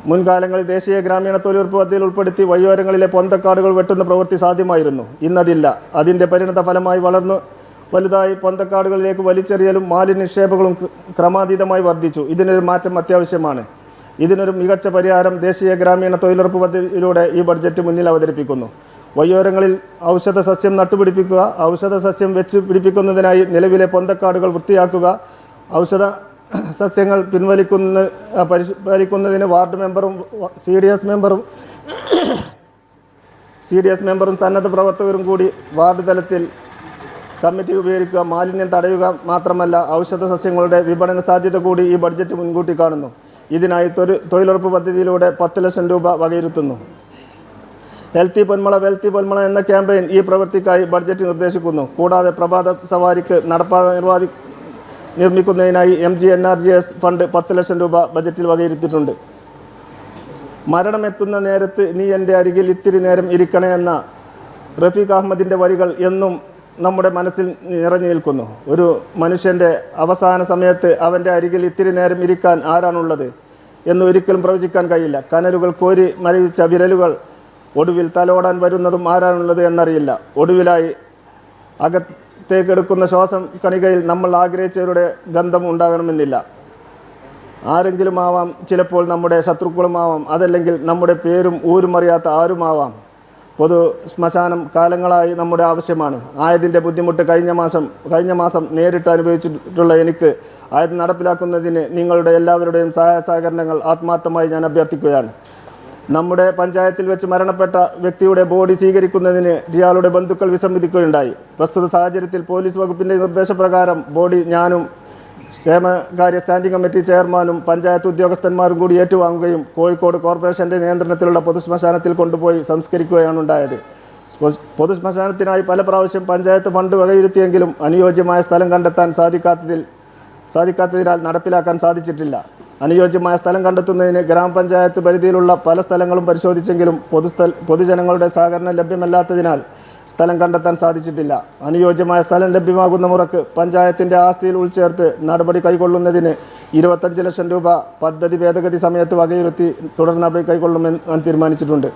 മുൻകാലങ്ങളിൽ ദേശീയ ഗ്രാമീണ തൊഴിലുറപ്പ് പദ്ധതിയിൽ ഉൾപ്പെടുത്തി വഴിയോരങ്ങളിലെ പൊന്തക്കാടുകൾ വെട്ടുന്ന പ്രവൃത്തി സാധ്യമായിരുന്നു. ഇന്നതില്ല. അതിന്റെ പരിണത ഫലമായി വളർന്നു വലുതായി പൊന്തക്കാടുകളിലേക്ക് വലിച്ചെറിയലും മാലിന്യ നിക്ഷേപങ്ങളും ക്രമാതീതമായി വർദ്ധിച്ചു. ഇതിനൊരു മാറ്റം അത്യാവശ്യമാണ്. ഇതിനൊരു മികച്ച പരിഹാരം ദേശീയ ഗ്രാമീണ തൊഴിലുറപ്പ് പദ്ധതിയിലൂടെ ഈ ബഡ്ജറ്റ് മുന്നിൽ അവതരിപ്പിക്കുന്നു. വയ്യോരങ്ങളിൽ ഔഷധ സസ്യം നട്ടുപിടിപ്പിക്കുക ഔഷധ സസ്യം വെച്ച് പിടിപ്പിക്കുന്നതിനായി നിലവിലെ പൊന്തക്കാടുകൾ വൃത്തിയാക്കുക ഔഷധ സസ്യങ്ങൾ പിൻവലിക്കുന്ന പരിപാലിക്കുന്നതിന് വാർഡ് മെമ്പറും സി ഡി എസ് മെമ്പറും സി ഡി എസ് മെമ്പറും സന്നദ്ധ പ്രവർത്തകരും കൂടി വാർഡ് തലത്തിൽ കമ്മിറ്റി ഉപയോഗിക്കുക മാലിന്യം തടയുക മാത്രമല്ല ഔഷധ സസ്യങ്ങളുടെ വിപണന സാധ്യത കൂടി ഈ ബഡ്ജറ്റ് മുൻകൂട്ടി കാണുന്നു. ഇതിനായി തൊഴിലുറപ്പ് പദ്ധതിയിലൂടെ പത്ത് ലക്ഷം രൂപ വകയിരുത്തുന്നു. ഹെൽത്തി പൊന്മള വെൽത്തി പൊന്മള എന്ന ക്യാമ്പയിൻ ഈ പ്രവൃത്തിക്കായി ബഡ്ജറ്റ് നിർദ്ദേശിക്കുന്നു. കൂടാതെ പ്രഭാത സവാരിക്ക് നടപ്പാത നിർവാദി നിർമ്മിക്കുന്നതിനായി M G N R G S fund പത്ത് ലക്ഷം രൂപ ബജറ്റിൽ വകയിരുത്തിയിട്ടുണ്ട്. മരണമെത്തുന്ന നേരത്ത് നീ എന്റെ അരികിൽ ഇത്തിരി നേരം ഇരിക്കണേ എന്ന റഫീഖ് അഹമ്മദിന്റെ വരികൾ എന്നും നമ്മുടെ മനസ്സിൽ നിറഞ്ഞു നിൽക്കുന്നു. ഒരു മനുഷ്യന്റെ അവസാന സമയത്ത് അവന്റെ അരികിൽ ഇത്തിരി നേരം ഇരിക്കാൻ ആരാണുള്ളത് എന്ന് ഒരിക്കലും പ്രവചിക്കാൻ കഴിയില്ല. കനലുകൾ കോരി മരവിച്ച വിരലുകൾ ഒടുവിൽ തലോടാൻ വരുന്നതും ആരാണുള്ളത് എന്നറിയില്ല. ഒടുവിലായി അകത്തേക്കെടുക്കുന്ന ശ്വാസം കണികയിൽ നമ്മൾ ആഗ്രഹിച്ചവരുടെ ഗന്ധം ഉണ്ടാകണമെന്നില്ല. ആരെങ്കിലും ആവാം ചിലപ്പോൾ നമ്മുടെ ശത്രുക്കളുമാവാം അതല്ലെങ്കിൽ നമ്മുടെ പേരും ഊരും അറിയാത്ത ആരുമാവാം. പൊതു ശ്മശാനം കാലങ്ങളായി നമ്മുടെ ആവശ്യമാണ്. ആയതിന്റെ ബുദ്ധിമുട്ട് കഴിഞ്ഞ മാസം കഴിഞ്ഞ മാസം നേരിട്ട് അനുഭവിച്ചിട്ടുള്ള എനിക്ക് ആയത് നടപ്പിലാക്കുന്നതിന് നിങ്ങളുടെ എല്ലാവരുടെയും സഹായ സഹകരണങ്ങൾ ആത്മാർത്ഥമായി ഞാൻ അഭ്യർത്ഥിക്കുകയാണ്. നമ്മുടെ പഞ്ചായത്തിൽ വെച്ച് മരണപ്പെട്ട വ്യക്തിയുടെ ബോഡി സ്വീകരിക്കുന്നതിന് ഇയാളുടെ ബന്ധുക്കൾ വിസമ്മതിക്കുകയുണ്ടായി. പ്രസ്തുത സാഹചര്യത്തിൽ പോലീസ് വകുപ്പിന്റെ നിർദ്ദേശപ്രകാരം ബോഡി ഞാനും ക്ഷേമകാര്യ സ്റ്റാൻഡിംഗ് കമ്മിറ്റി ചെയർമാനും പഞ്ചായത്ത് ഉദ്യോഗസ്ഥന്മാരും കൂടി ഏറ്റുവാങ്ങുകയും കോഴിക്കോട് കോർപ്പറേഷന്റെ നിയന്ത്രണത്തിലുള്ള പൊതുശ്മശാനത്തിൽ കൊണ്ടുപോയി സംസ്കരിക്കുകയാണ് ഉണ്ടായത്. പൊതുശ്മശാനത്തിനായി പല പ്രാവശ്യം പഞ്ചായത്ത് ഫണ്ട് വകയിരുത്തിയെങ്കിലും അനുയോജ്യമായ സ്ഥലം കണ്ടെത്താൻ സാധിക്കാത്തതിൽ സാധിക്കാത്തതിനാൽ നടപ്പിലാക്കാൻ സാധിച്ചിട്ടില്ല. അനുയോജ്യമായ സ്ഥലം കണ്ടെത്തുന്നതിന് ഗ്രാമപഞ്ചായത്ത് പരിധിയിലുള്ള പല സ്ഥലങ്ങളും പരിശോധിച്ചെങ്കിലും പൊതുസ്ഥല പൊതുജനങ്ങളുടെ സഹകരണം ലഭ്യമല്ലാത്തതിനാൽ സ്ഥലം കണ്ടെത്താൻ സാധിച്ചിട്ടില്ല. അനുയോജ്യമായ സ്ഥലം ലഭ്യമാകുന്ന മുറക്ക് പഞ്ചായത്തിന്റെ ആസ്തിയിൽ ഉൾച്ചേർത്ത് നടപടി കൈക്കൊള്ളുന്നതിന് ഇരുപത്തഞ്ച് ലക്ഷം രൂപ പദ്ധതി ഭേദഗതി സമയത്ത് വകയിരുത്തി തുടർ നടപടി കൈക്കൊള്ളുമെന്ന് തീരുമാനിച്ചിട്ടുണ്ട്.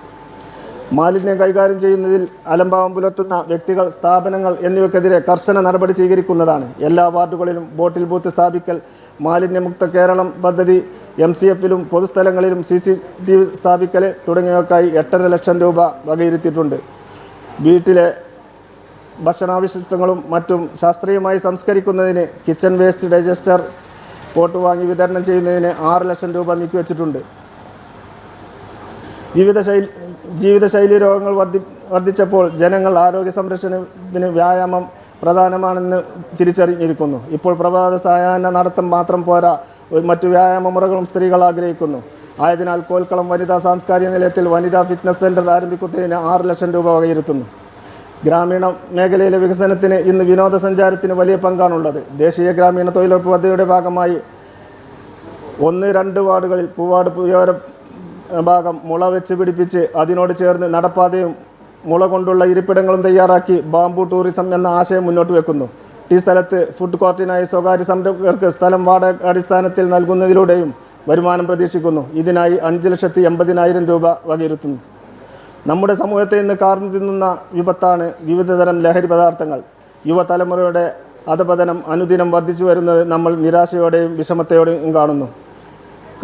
മാലിന്യം കൈകാര്യം ചെയ്യുന്നതിൽ അലംഭാവം പുലർത്തുന്ന വ്യക്തികൾ സ്ഥാപനങ്ങൾ എന്നിവയ്ക്കെതിരെ കർശന നടപടി സ്വീകരിക്കുന്നതാണ്. എല്ലാ വാർഡുകളിലും ബോട്ടിൽ ബൂത്ത് സ്ഥാപിക്കൽ മാലിന്യമുക്ത കേരളം പദ്ധതി എം സി എഫിലും പൊതുസ്ഥലങ്ങളിലും സി സി ടി വി സ്ഥാപിക്കൽ തുടങ്ങിയവയ്ക്കായി എട്ടര ലക്ഷം രൂപ വകയിരുത്തിയിട്ടുണ്ട്. വീട്ടിലെ ഭക്ഷണാവശിഷ്ടങ്ങളും മറ്റും ശാസ്ത്രീയമായി സംസ്കരിക്കുന്നതിന് കിച്ചൺ വേസ്റ്റ് ഡൈജസ്റ്റർ പോട്ട് വാങ്ങി വിതരണം ചെയ്യുന്നതിന് ആറ് ലക്ഷം രൂപ നീക്കിവെച്ചിട്ടുണ്ട് വിവിധ ശൈലി ജീവിതശൈലി രോഗങ്ങൾ വർദ്ധി വർദ്ധിച്ചപ്പോൾ ജനങ്ങൾ ആരോഗ്യ സംരക്ഷണത്തിന് വ്യായാമം പ്രധാനമാണെന്ന് തിരിച്ചറിഞ്ഞിരിക്കുന്നു. ഇപ്പോൾ പ്രഭാത സായാഹ്ന നടത്തം മാത്രം പോരാ മറ്റു വ്യായാമ മുറകളും സ്ത്രീകൾ ആഗ്രഹിക്കുന്നു. ആയതിനാൽ കോൽക്കളം വനിതാ സാംസ്കാരിക നിലയത്തിൽ വനിതാ ഫിറ്റ്നസ് സെന്റർ ആരംഭിക്കുന്നതിന് ആറ് ലക്ഷം രൂപ വകയിരുത്തുന്നു. ഗ്രാമീണ മേഖലയിലെ വികസനത്തിന് ഇന്ന് വിനോദസഞ്ചാരത്തിന് വലിയ പങ്കാണുള്ളത്. ദേശീയ ഗ്രാമീണ തൊഴിലുറപ്പ് പദ്ധതിയുടെ ഭാഗമായി ഒന്ന് രണ്ട് വാർഡുകളിൽ പൂവാട് പുയോര ഭാഗം മുള വെച്ച് പിടിപ്പിച്ച് അതിനോട് ചേർന്ന് നടപ്പാതയും മുള കൊണ്ടുള്ള ഇരിപ്പിടങ്ങളും തയ്യാറാക്കി ബാംബു ടൂറിസം എന്ന ആശയം മുന്നോട്ട് വെക്കുന്നു. ഈ സ്ഥലത്ത് ഫുഡ് കോർട്ടിനായി സ്വകാര്യ സംരംഭകർക്ക് സ്ഥലം വാടക അടിസ്ഥാനത്തിൽ നൽകുന്നതിലൂടെയും വരുമാനം പ്രതീക്ഷിക്കുന്നു. ഇതിനായി അഞ്ച് ലക്ഷത്തി എൺപതിനായിരം രൂപ വകയിരുത്തുന്നു. നമ്മുടെ സമൂഹത്തെ ഇന്ന് കാർന്നു തിന്നുന്ന വിപത്താണ് വിവിധതരം ലഹരി പദാർത്ഥങ്ങൾ. യുവതലമുറയുടെ അധപതനം അനുദിനം വർദ്ധിച്ചു വരുന്നത് നമ്മൾ നിരാശയോടെയും വിഷമത്തോടെയും കാണുന്നു.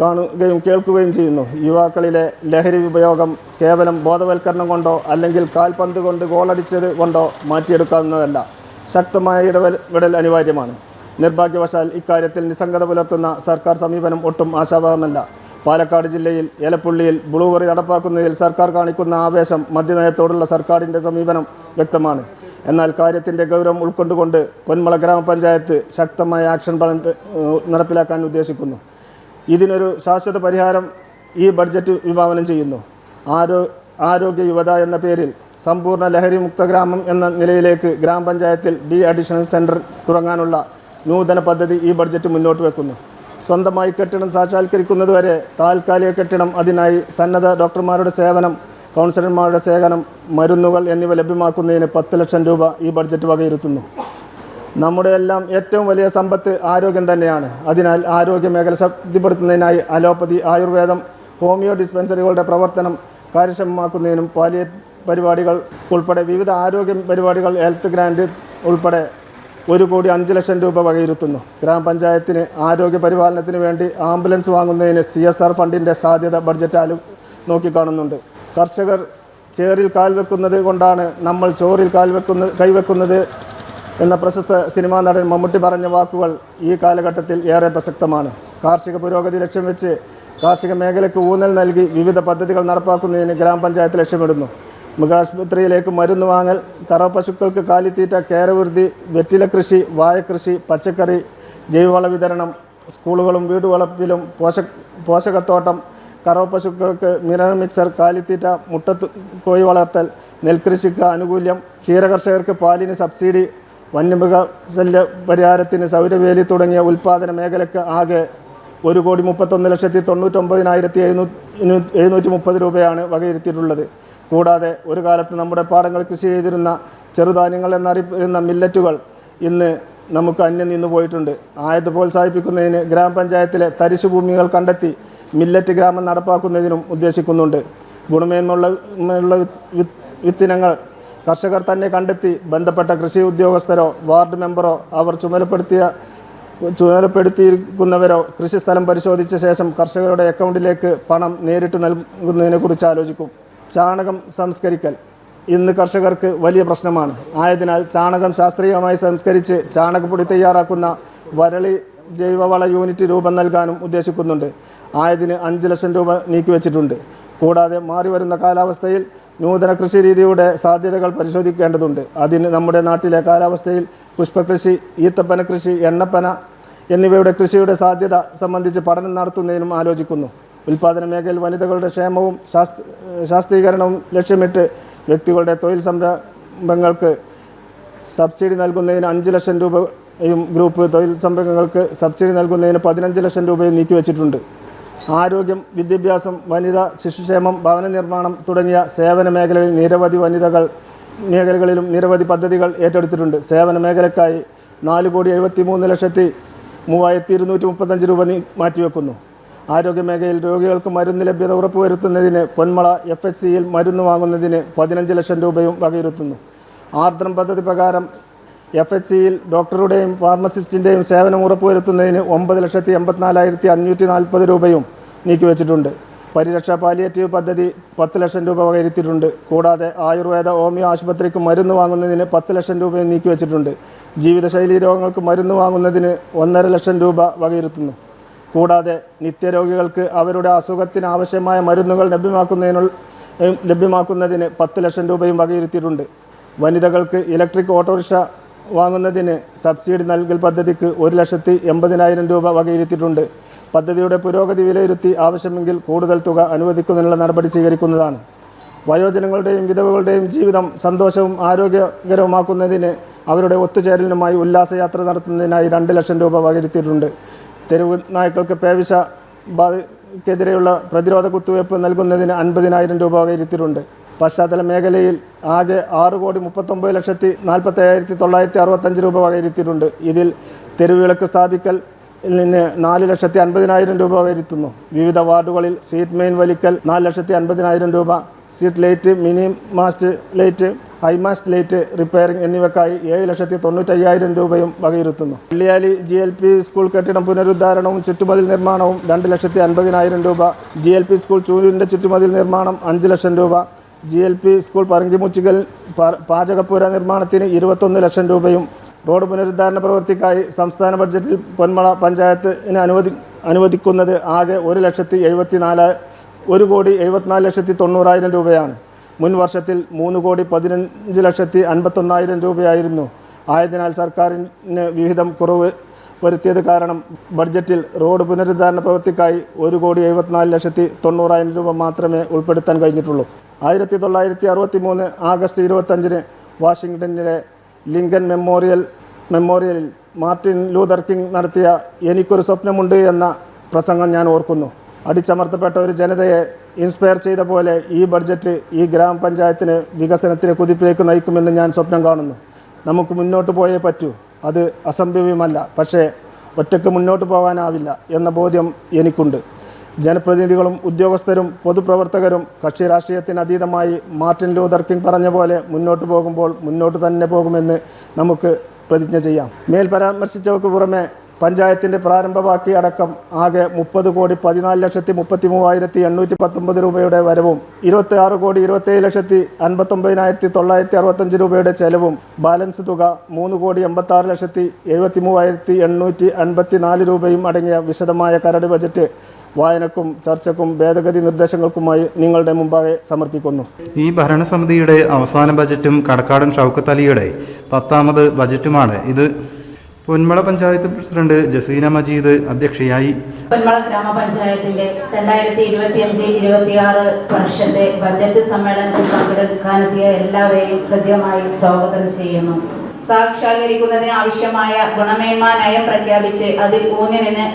കാണുകയും കേൾക്കുകയും ചെയ്യുന്നു. യുവാക്കളിലെ ലഹരി ഉപയോഗം കേവലം ബോധവൽക്കരണം കൊണ്ടോ അല്ലെങ്കിൽ കാൽപന്ത് കൊണ്ട് ഗോളടിച്ചത് കൊണ്ടോ മാറ്റിയെടുക്കാവുന്നതല്ല. ശക്തമായ ഇടപെടൽ അനിവാര്യമാണ്. നിർഭാഗ്യവശാൽ ഇക്കാര്യത്തിൽ നിസ്സംഗത പുലർത്തുന്ന സർക്കാർ സമീപനം ഒട്ടും ആശാവഹമല്ല. പാലക്കാട് ജില്ലയിൽ എലപ്പുള്ളിയിൽ ബ്ലൂവറി നടപ്പാക്കുന്നതിൽ സർക്കാർ കാണിക്കുന്ന ആവേശം മദ്യനയത്തോടുള്ള സർക്കാരിന്റെ സമീപനം വ്യക്തമാണ്. എന്നാൽ കാര്യത്തിന്റെ ഗൗരവം ഉൾക്കൊണ്ടുകൊണ്ട് പൊന്മള ഗ്രാമപഞ്ചായത്ത് ശക്തമായ ആക്ഷൻ പ്ലാൻ നടപ്പിലാക്കാൻ ഉദ്ദേശിക്കുന്നു. ഇതിനൊരു ശാശ്വത പരിഹാരം ഈ ബഡ്ജറ്റ് വിഭാവനം ചെയ്യുന്നു. ആരോ ആരോഗ്യ യുവത എന്ന പേരിൽ സമ്പൂർണ ലഹരി മുക്ത ഗ്രാമം എന്ന നിലയിലേക്ക് ഗ്രാമപഞ്ചായത്തിൽ ഡി അഡീഷണൽ സെന്റർ തുടങ്ങാനുള്ള നൂതന പദ്ധതി ഈ ബഡ്ജറ്റ് മുന്നോട്ട് വെക്കുന്നു. സ്വന്തമായി കെട്ടിടം സാക്ഷാത്കരിക്കുന്നതുവരെ താൽക്കാലിക കെട്ടിടം അതിനായി സന്നദ്ധ ഡോക്ടർമാരുടെ സേവനം കൗൺസിലർമാരുടെ സേവനം മരുന്നുകൾ എന്നിവ ലഭ്യമാക്കുന്നതിന് പത്ത് ലക്ഷം രൂപ ഈ ബഡ്ജറ്റ് വകയിരുത്തുന്നു. നമ്മുടെ എല്ലാം ഏറ്റവും വലിയ സമ്പത്ത് ആരോഗ്യം തന്നെയാണ്. അതിനാൽ ആരോഗ്യ മേഖല ശക്തിപ്പെടുത്തുന്നതിനായി അലോപ്പതി ആയുർവേദം ഹോമിയോ ഡിസ്പെൻസറികളുടെ പ്രവർത്തനം കാര്യക്ഷമമാക്കുന്നതിനും പാലിയ പരിപാടികൾ ഉൾപ്പെടെ വിവിധ ആരോഗ്യ പരിപാടികൾ ഹെൽത്ത് ഗ്രാൻഡ് ഉൾപ്പെടെ ഒരു കോടി അഞ്ച് ലക്ഷം രൂപ വകയിരുത്തുന്നു. ഗ്രാമപഞ്ചായത്തിന് ആരോഗ്യ പരിപാലനത്തിന് വേണ്ടി ആംബുലൻസ് വാങ്ങുന്നതിന് സി എസ് ആർ ഫണ്ടിന്റെ സാധ്യത ബഡ്ജറ്റാലും നോക്കിക്കാണുന്നുണ്ട്. കർഷകർ ചേറിൽ കാൽ വെക്കുന്നത് കൊണ്ടാണ് നമ്മൾ ചോറിൽ കാൽ വെക്കുന്ന കൈവെക്കുന്നത് എന്ന പ്രശസ്ത സിനിമാ നടൻ മമ്മൂട്ടി പറഞ്ഞ വാക്കുകൾ ഈ കാലഘട്ടത്തിൽ ഏറെ പ്രസക്തമാണ്. കാർഷിക പുരോഗതി ലക്ഷ്യം വെച്ച് കാർഷിക മേഖലയ്ക്ക് ഊന്നൽ നൽകി വിവിധ പദ്ധതികൾ നടപ്പാക്കുന്നതിന് ഗ്രാമപഞ്ചായത്ത് ലക്ഷ്യമിടുന്നു. മൃഗാശുപത്രിയിലേക്ക് മരുന്ന് വാങ്ങൽ പശുക്കൾക്ക് കാലിത്തീറ്റ കേരവൃദ്ധി വെറ്റില കൃഷി വാഴക്കൃഷി പച്ചക്കറി ജൈവവള വിതരണം സ്കൂളുകളും വീടുവളപ്പിലും പോഷക പോഷകത്തോട്ടം കറവ പശുക്കൾക്ക് മിനറൽ മിക്സർ കാലിത്തീറ്റ മുട്ടത്ത് കോഴി വളർത്തൽ നെൽകൃഷിക്ക് ആനുകൂല്യം ക്ഷീരകർഷകർക്ക് പാലിന് സബ്സിഡി വന്യമൃഗ ശല്യ പരിഹാരത്തിന് സൗരവേലി തുടങ്ങിയ ഉൽപ്പാദന മേഖലയ്ക്ക് ആകെ ഒരു കോടി മുപ്പത്തൊന്ന് ലക്ഷത്തി തൊണ്ണൂറ്റൊമ്പതിനായിരത്തി എഴുന്നൂറ്റി എഴുന്നൂറ്റി മുപ്പത് രൂപയാണ് വകയിരുത്തിയിട്ടുള്ളത്. കൂടാതെ ഒരു കാലത്ത് നമ്മുടെ പാടങ്ങൾ കൃഷി ചെയ്തിരുന്ന ചെറുധാന്യങ്ങൾ എന്നറിയപ്പെടുന്ന മില്ലറ്റുകൾ ഇന്ന് നമുക്ക് അന്യം നിന്ന് പോയിട്ടുണ്ട്. ആയത് പ്രോത്സാഹിപ്പിക്കുന്നതിന് ഗ്രാമപഞ്ചായത്തിലെ തരിശു ഭൂമികൾ കണ്ടെത്തി മില്ലറ്റ് ഗ്രാമം നടപ്പാക്കുന്നതിനും ഉദ്ദേശിക്കുന്നുണ്ട്. ഗുണമേന്മയുള്ള വിത്ത് വിത്തിനങ്ങൾ കർഷകർ തന്നെ കണ്ടെത്തി ബന്ധപ്പെട്ട കൃഷി ഉദ്യോഗസ്ഥരോ വാർഡ് മെമ്പറോ അവർ ചുമതലപ്പെടുത്തിയ ചുമതലപ്പെടുത്തിയിരിക്കുന്നവരോ കൃഷിസ്ഥലം പരിശോധിച്ച ശേഷം കർഷകരുടെ അക്കൗണ്ടിലേക്ക് പണം നേരിട്ട് നൽകുന്നതിനെക്കുറിച്ച് ആലോചിക്കും. ചാണകം സംസ്കരിക്കൽ ഇന്ന് കർഷകർക്ക് വലിയ പ്രശ്നമാണ്. ആയതിനാൽ ചാണകം ശാസ്ത്രീയമായി സംസ്കരിച്ച് ചാണകപ്പൊടി തയ്യാറാക്കുന്ന വരളി ജൈവവള യൂണിറ്റ് രൂപം നൽകാനും ഉദ്ദേശിക്കുന്നുണ്ട്. ആയതിന് അഞ്ച് ലക്ഷം രൂപ നീക്കിവെച്ചിട്ടുണ്ട്. കൂടാതെ മാറിവരുന്ന കാലാവസ്ഥയിൽ നൂതന കൃഷി രീതിയുടെ സാധ്യതകൾ പരിശോധിക്കേണ്ടതുണ്ട്. അതിന് നമ്മുടെ നാട്ടിലെ കാലാവസ്ഥയിൽ പുഷ്പകൃഷി ഈത്തപ്പന കൃഷി എണ്ണപ്പന എന്നിവയുടെ കൃഷിയുടെ സാധ്യത സംബന്ധിച്ച് പഠനം നടത്തുന്നതിനും ആലോചിക്കുന്നു. ഉൽപ്പാദന മേഖലയിൽ വനിതകളുടെ ക്ഷേമവും ശാസ്ത്രീകരണവും ലക്ഷ്യമിട്ട് വ്യക്തികളുടെ തൊഴിൽ സംരംഭങ്ങൾക്ക് സബ്സിഡി നൽകുന്നതിന് അഞ്ച് ലക്ഷം രൂപയും ഗ്രൂപ്പ് തൊഴിൽ സംരംഭങ്ങൾക്ക് സബ്സിഡി നൽകുന്നതിന് പതിനഞ്ച് ലക്ഷം രൂപയും നീക്കിവെച്ചിട്ടുണ്ട് ആരോഗ്യം വിദ്യാഭ്യാസം വനിത ശിശുക്ഷേമം ഭവന നിർമ്മാണം തുടങ്ങിയ സേവന മേഖലയിൽ നിരവധി വനിതകൾ മേഖലകളിലും നിരവധി പദ്ധതികൾ ഏറ്റെടുത്തിട്ടുണ്ട്. സേവന മേഖലയ്ക്കായി നാല് കോടി എഴുപത്തി മൂന്ന് ലക്ഷത്തി മൂവായിരത്തി ഇരുന്നൂറ്റി മുപ്പത്തഞ്ച് രൂപ നീ മാറ്റിവെക്കുന്നു. ആരോഗ്യ മേഖലയിൽ രോഗികൾക്ക് മരുന്ന് ലഭ്യത ഉറപ്പുവരുത്തുന്നതിന് പൊന്മള എഫ് എസ് സിയിൽ മരുന്ന് വാങ്ങുന്നതിന് പതിനഞ്ച് ലക്ഷം രൂപയും വകയിരുത്തുന്നു. ആർദ്രം പദ്ധതി പ്രകാരം എഫ് എച്ച് സിയിൽ ഡോക്ടറുടെയും ഫാർമസിസ്റ്റിന്റെയും സേവനം ഉറപ്പുവരുത്തുന്നതിന് ഒമ്പത് ലക്ഷത്തി എൺപത്തിനാലായിരത്തി അഞ്ഞൂറ്റി നാൽപ്പത് രൂപയും നീക്കിവെച്ചിട്ടുണ്ട്. പരിരക്ഷാ പാലിയേറ്റീവ് പദ്ധതി പത്ത് ലക്ഷം രൂപ വകയിരുത്തിയിട്ടുണ്ട്. കൂടാതെ ആയുർവേദ ഹോമിയോ ആശുപത്രിക്ക് മരുന്ന് വാങ്ങുന്നതിന് പത്ത് ലക്ഷം രൂപയും നീക്കിവെച്ചിട്ടുണ്ട്. ജീവിതശൈലി രോഗങ്ങൾക്ക് മരുന്ന് വാങ്ങുന്നതിന് ഒന്നര ലക്ഷം രൂപ വകയിരുത്തുന്നു. കൂടാതെ നിത്യരോഗികൾക്ക് അവരുടെ അസുഖത്തിന് ആവശ്യമായ മരുന്നുകൾ ലഭ്യമാക്കുന്നതിനുള്ള ലഭ്യമാക്കുന്നതിന് പത്ത് ലക്ഷം രൂപയും വകയിരുത്തിയിട്ടുണ്ട്. വനിതകൾക്ക് ഇലക്ട്രിക് ഓട്ടോറിക്ഷ വാങ്ങുന്നതിന് സബ്സിഡി നൽകൽ പദ്ധതിക്ക് ഒരു ലക്ഷത്തി എൺപതിനായിരം രൂപ വകയിരുത്തിയിട്ടുണ്ട്. പദ്ധതിയുടെ പുരോഗതി വിലയിരുത്തി ആവശ്യമെങ്കിൽ കൂടുതൽ തുക അനുവദിക്കുന്നതിനുള്ള നടപടി സ്വീകരിക്കുന്നതാണ്. വയോജനങ്ങളുടെയും വിധവകളുടെയും ജീവിതം സന്തോഷവും ആരോഗ്യകരവുമാക്കുന്നതിന് അവരുടെ ഒത്തുചേരലിനുമായി ഉല്ലാസയാത്ര നടത്തുന്നതിനായി രണ്ട് ലക്ഷം രൂപ വകയിരുത്തിയിട്ടുണ്ട്. തെരുവ് നായ്ക്കൾക്ക് പേവിഷ ബാധക്കെതിരെയുള്ള പ്രതിരോധ കുത്തിവയ്പ് നൽകുന്നതിന് അൻപതിനായിരം രൂപ വകയിരുത്തിയിട്ടുണ്ട് പശ്ചാത്തല മേഖലയിൽ ആകെ ആറ് കോടി മുപ്പത്തൊമ്പത് ലക്ഷത്തി നാൽപ്പത്തയ്യായിരത്തി തൊള്ളായിരത്തി അറുപത്തഞ്ച് രൂപ വകയിരുത്തിയിട്ടുണ്ട് ഇതിൽ തെരുവിളക്ക് സ്ഥാപിക്കൽ നിന്ന് നാല് ലക്ഷത്തി അൻപതിനായിരം രൂപ വകയിരുത്തുന്നു വിവിധ വാർഡുകളിൽ സീറ്റ് മെയിൻ വലിക്കൽ നാല് ലക്ഷത്തി അൻപതിനായിരം രൂപ street light mini mast light high mast light repairing എന്നിവയ്ക്കായി ഏഴ് ലക്ഷത്തി തൊണ്ണൂറ്റയ്യായിരം രൂപയും വകയിരുത്തുന്നു. Velliyali G L P school കെട്ടിടം പുനരുദ്ധാരണവും ചുറ്റുമതിൽ നിർമ്മാണവും രണ്ട് ലക്ഷത്തി അൻപതിനായിരം രൂപ. ജി എൽ പി സ്കൂൾ ചൂരിന്റെ ചുറ്റുമതിൽ നിർമ്മാണം അഞ്ച് ലക്ഷം രൂപ. ജി എൽ പി സ്കൂൾ പറങ്കിമുച്ചുകൽ പാചകപ്പുര നിർമ്മാണത്തിന് ഇരുപത്തൊന്ന് ലക്ഷം രൂപയും. റോഡ് പുനരുദ്ധാരണ പ്രവൃത്തിക്കായി സംസ്ഥാന ബഡ്ജറ്റിൽ പൊന്മള പഞ്ചായത്തിന് അനുവദി അനുവദിക്കുന്നത് ആകെ ഒരു ലക്ഷത്തി എഴുപത്തി നാല് ഒരു കോടി എഴുപത്തിനാല് ലക്ഷത്തി തൊണ്ണൂറായിരം രൂപയാണ്. മുൻ വർഷത്തിൽ മൂന്ന് കോടി പതിനഞ്ച് ലക്ഷത്തി അൻപത്തൊന്നായിരം രൂപയായിരുന്നു. ആയതിനാൽ സർക്കാരിന് വിഹിതം കുറവ് വരുത്തിയത് കാരണം ബഡ്ജറ്റിൽ റോഡ് പുനരുദ്ധാരണ പ്രവൃത്തിക്കായി ഒരു കോടി എഴുപത്തിനാല് ലക്ഷത്തി തൊണ്ണൂറായിരം രൂപ മാത്രമേ ഉൾപ്പെടുത്താൻ കഴിഞ്ഞിട്ടുള്ളൂ. ആയിരത്തി തൊള്ളായിരത്തി അറുപത്തി മൂന്ന് ആഗസ്റ്റ് ഇരുപത്തഞ്ചിന് വാഷിങ്ടണിലെ ലിങ്കൻ മെമ്മോറിയൽ മെമ്മോറിയലിൽ മാർട്ടിൻ ലൂതർ കിങ് നടത്തിയ എനിക്കൊരു സ്വപ്നമുണ്ട് എന്ന പ്രസംഗം ഞാൻ ഓർക്കുന്നു. അടിച്ചമർത്തപ്പെട്ട ഒരു ജനതയെ ഇൻസ്പയർ ചെയ്ത പോലെ ഈ ബഡ്ജറ്റ് ഈ ഗ്രാമപഞ്ചായത്തിന് വികസനത്തിന് കുതിപ്പിലേക്ക് നയിക്കുമെന്ന് ഞാൻ സ്വപ്നം കാണുന്നു. നമുക്ക് മുന്നോട്ട് പോയേ പറ്റൂ. അത് അസംഭവ്യമല്ല. പക്ഷേ ഒറ്റയ്ക്ക് മുന്നോട്ട് പോകാനാവില്ല എന്ന ബോധ്യം എനിക്കുണ്ട്. ജനപ്രതിനിധികളും ഉദ്യോഗസ്ഥരും പൊതുപ്രവർത്തകരും കക്ഷി രാഷ്ട്രീയത്തിന് അതീതമായി മാർട്ടിൻ ലൂതർ കിങ് പറഞ്ഞ പോലെ മുന്നോട്ട് പോകുമ്പോൾ മുന്നോട്ട് തന്നെ പോകുമെന്ന് നമുക്ക് പ്രതിജ്ഞ ചെയ്യാം. മേൽ പരാമർശിച്ചവർക്ക് പുറമെ പഞ്ചായത്തിന്റെ പ്രാരംഭ ബാക്കി അടക്കം ആകെ മുപ്പത് കോടി പതിനാല് ലക്ഷത്തി മുപ്പത്തി മൂവായിരത്തി എണ്ണൂറ്റി പത്തൊമ്പത് രൂപയുടെ വരവും ഇരുപത്തി ആറ് കോടി ഇരുപത്തേഴ് ലക്ഷത്തി അൻപത്തൊമ്പതിനായിരത്തി തൊള്ളായിരത്തി അറുപത്തഞ്ച് രൂപയുടെ ചെലവും ബാലൻസ് തുക മൂന്ന് കോടി എൺപത്താറ് ലക്ഷത്തി എഴുപത്തി മൂവായിരത്തി എണ്ണൂറ്റി അൻപത്തി നാല് രൂപയും അടങ്ങിയ വിശദമായ കരട് ബജറ്റ് വായനക്കും ചർച്ചക്കും ഭേദഗതി നിർദ്ദേശങ്ങൾക്കുമായി നിങ്ങളുടെ മുമ്പാകെ സമർപ്പിക്കുന്നു. ഈ ഭരണസമിതിയുടെ അവസാന ബജറ്റും കടക്കാടൻ ഷൗക്കത്ത് അലിയുടെ പത്താമത് ബജറ്റുമാണ് ഇത്. പൊന്മള പഞ്ചായത്ത് പ്രസിഡന്റ് ജസീന മജീദ് അധ്യക്ഷയായി. പൊന്മള ഗ്രാമപഞ്ചായത്തിന്റെ രണ്ടായിരത്തി ഇരുപത്തിയഞ്ച് ഇരുപത്തിയാറ് വർഷത്തെ ബജറ്റ് സമ്മേളനത്തിൽ പങ്കെടുക്കാനെത്തിയ എല്ലാവരെയും ഹൃദ്യമായി സ്വാഗതം ചെയ്യുന്നു. സാക്ഷാത്കരിക്കുന്നതിന് ആവശ്യമായ ഗുണമേന്മ നയം പ്രഖ്യാപിച്ച് അതിൽ ഊന്നിന് നിന്ന്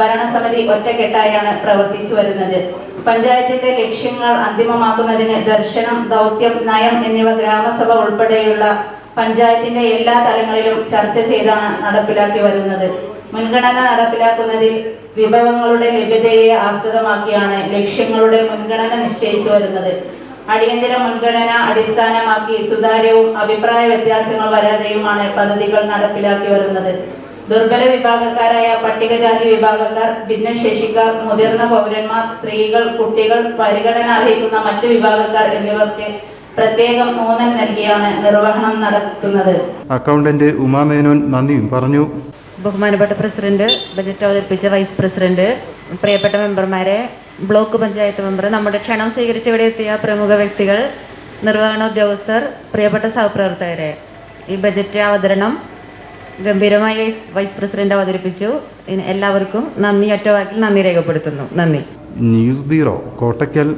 ഭരണസമിതി ഒറ്റക്കെട്ടായാണ് പ്രവർത്തിച്ചു വരുന്നത്. പഞ്ചായത്തിന്റെ ലക്ഷ്യങ്ങൾ അന്തിമമാക്കുന്നതിന് ദർശനം ദൗത്യം നയം എന്നിവ ഗ്രാമസഭ ഉൾപ്പെടെയുള്ള പഞ്ചായത്തിന്റെ എല്ലാ തലങ്ങളിലും ചർച്ച ചെയ്താണ് നടപ്പിലാക്കി വരുന്നത്. മുൻഗണന നടപ്പിലാക്കുന്നതിൽ വിഭവങ്ങളുടെ ലഭ്യതയെ ആസ്പദമാക്കിയാണ് ലക്ഷ്യങ്ങളുടെ മുൻഗണന നിശ്ചയിച്ചു വരുന്നത്. അടിയന്തര മുൻഗണന അടിസ്ഥാനമാക്കി സുതാര്യവും അഭിപ്രായ വ്യത്യാസങ്ങൾ വരാതെയുമാണ് പദ്ധതികൾ നടപ്പിലാക്കി വരുന്നത്. ദുർബല വിഭാഗക്കാരായ പട്ടികജാതി വിഭാഗക്കാർ ഭിന്നശേഷിക്കാർ മുതിർന്ന പൗരന്മാർ സ്ത്രീകൾ കുട്ടികൾ പരിഗണന അർഹിക്കുന്ന മറ്റു വിഭാഗക്കാർ എന്നിവർക്ക് പ്രത്യേകം ഊന്നൽ നൽകിയാണ് നിർവഹണം നടത്തുന്നത്. അക്കൗണ്ടന്റ് ഉമാ മേനോൻ നന്ദിയും പറഞ്ഞു. ബഹുമാനപ്പെട്ട പ്രസിഡന്റ് ബജറ്റ് അവതരിപ്പിച്ച വൈസ് പ്രസിഡന്റ് പ്രിയപ്പെട്ട മെമ്പർമാരെ ബ്ലോക്ക് പഞ്ചായത്ത് മെമ്പർ നമ്മുടെ ക്ഷണം സ്വീകരിച്ച് ഇവിടെ എത്തിയ പ്രമുഖ വ്യക്തികൾ നിർവഹണ ഉദ്യോഗസ്ഥർ പ്രിയപ്പെട്ട സഹപ്രവർത്തകരെ. ഈ ബജറ്റ് അവതരണം ഗംഭീരമായി വൈസ് പ്രസിഡന്റ് അവതരിപ്പിച്ചു. എല്ലാവർക്കും നന്ദി ഒറ്റവാക്കിൽ നന്ദി രേഖപ്പെടുത്തുന്നു. നന്ദി. News bureau Kottakkal